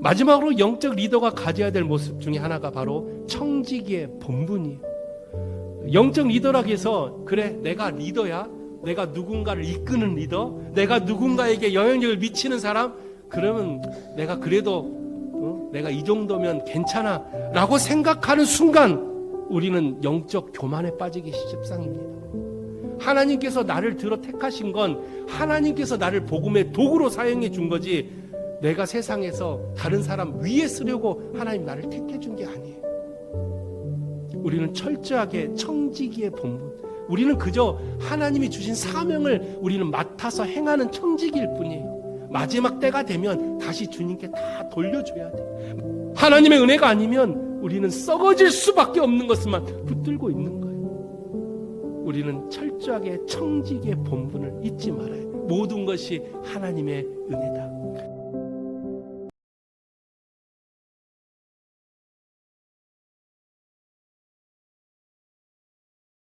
마지막으로 영적 리더가 가져야 될 모습 중에 하나가 바로 청지기의 본분이에요. 영적 리더라고 해서 그래 내가 리더야 내가 누군가를 이끄는 리더 내가 누군가에게 영향력을 미치는 사람 그러면 내가 그래도 어? 내가 이 정도면 괜찮아 라고 생각하는 순간 우리는 영적 교만에 빠지기 십상입니다 하나님께서 나를 들어 택하신 건 하나님께서 나를 복음의 도구로 사용해 준 거지 내가 세상에서 다른 사람 위에 쓰려고 하나님 나를 택해 준 게 아니에요 우리는 철저하게 청지기의 본분. 우리는 그저 하나님이 주신 사명을 우리는 맡아서 행하는 청지기일 뿐이에요. 마지막 때가 되면 다시 주님께 다 돌려줘야 돼. 하나님의 은혜가 아니면 우리는 썩어질 수밖에 없는 것만 붙들고 있는 거예요. 우리는 철저하게 청지기의 본분을 잊지 말아요. 모든 것이 하나님의 은혜다.